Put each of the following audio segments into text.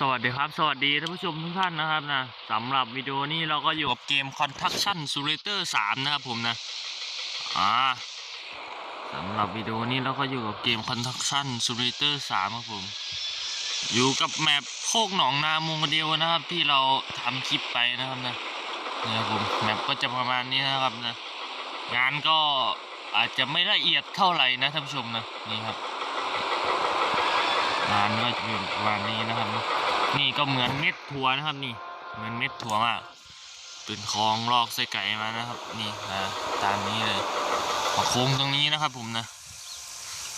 สวัสดีครับ สวัสดีท่านผู้ชมทุกท่านนะครับนะสำหรับวิดีโอนี้เราก็อยู่กับเกม Construction Simulator 3 นะครับผมนะอ่าสำหรับวิดีโอนี้เราก็อยู่กับเกม Construction Simulator 3 ครับผม อยู่กับแมปโคกหนองนามูงเดียวนะครับ ที่เราทำคลิปไปนะครับนะนี่ครับผมแมปก็จะประมาณนี้นะครับนะงานก็อาจจะไม่ละเอียดเท่าไหร่นะท่านผู้ชมนะนี่ครับงานก็จะเป็นประมาณนี้นะครับ นี่ก็เหมือนเม็ดถั่วนะครับนี่ เหมือนเม็ดถั่วมากเป็นคลองลอกไส้ไก่มานะครับ นี่นะตามนี้เลยมาโค้งตรงนี้นะครับ ผมนะ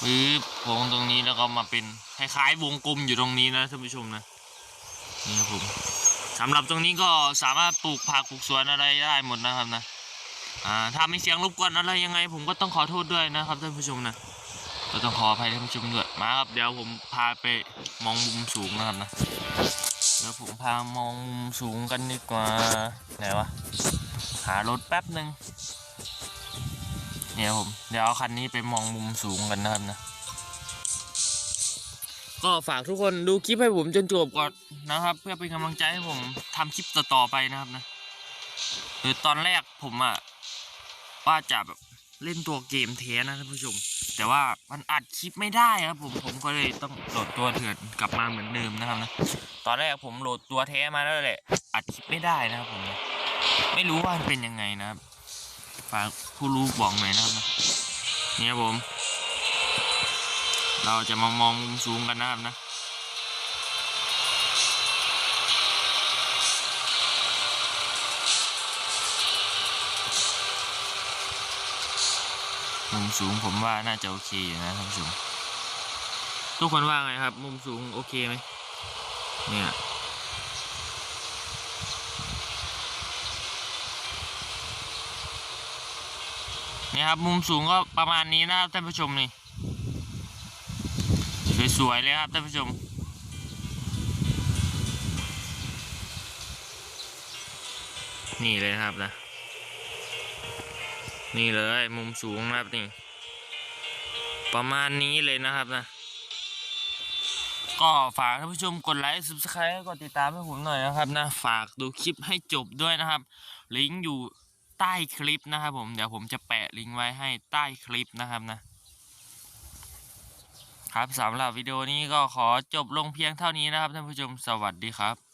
ปึ๊บโค้งตรงนี้แล้วก็มาเป็นคล้ายๆวงกลมอยู่ตรงนี้นะท่านผู้ชมนะนี่ครับผมสำหรับตรงนี้ก็สามารถปลูกผักปลูกสวนอะไรได้หมดนะครับนะอ่าถ้ามีเสียงรบกวนอะไรยังไง ผมก็ต้องขอโทษด้วยนะครับท่านผู้ชมนะ ก็ต้องขออภัยท่านผู้ชมด้วยมาครับเดี๋ยวผมพาไปมองมุมสูงนะครับนะเดี๋ยวผมพามองมุมสูงกันดีกว่าไหนวะหารถแป๊บหนึ่งเนี่ยผมเดี๋ยวเอาคันนี้ไปมองมุมสูงกันนะครับนะก็ฝากทุกคนดูคลิปให้ผมจนจบก่อนนะครับ เพื่อเป็นกำลังใจให้ผมทำคลิปต่อๆไปนะครับนะคือตอนแรกผมอะว่าจะแบบ เล่นตัวเกมเทนะท่านผู้ชม แต่ว่ามันอัดคลิปไม่ได้ครับผมผมก็เลยต้องโหลดตัวเถื่อนกลับมาเหมือนเดิมนะครับนะตอนแรกผมโหลดตัวแท้มาแล้วแหละอัดคลิปไม่ได้นะครับผมไม่รู้ว่ามันเป็นยังไงนะครับฝากผู้รู้บอกหน่อยนะครับนะเนี่ยผม เราจะมามองมุมสูงกันนะครับนะ มุมสูงผมว่าน่าจะโอเคอยู่นะท่านผู้ชมทุกคนว่าไงครับ มุมสูงโอเคไหมเนี่ยนี่ครับมุมสูงก็ประมาณนี้นะครับท่านผู้ชมนี่สวยๆเลยครับท่านผู้ชมนี่เลยนะครับนะ นี่เลยมุมสูงนะครับนี่ ประมาณนี้เลยนะครับนะ ก็ฝากท่านผู้ชมกดไลค์ subscribe กดติดตามให้ผมหน่อยนะครับนะ ฝากดูคลิปให้จบด้วยนะครับ ลิงก์อยู่ใต้คลิปนะครับผม เดี๋ยวผมจะแปะลิงก์ไว้ให้ใต้คลิปนะครับนะ ครับสำหรับวิดีโอนี้ก็ขอจบลงเพียงเท่านี้นะครับท่านผู้ชมสวัสดีครับ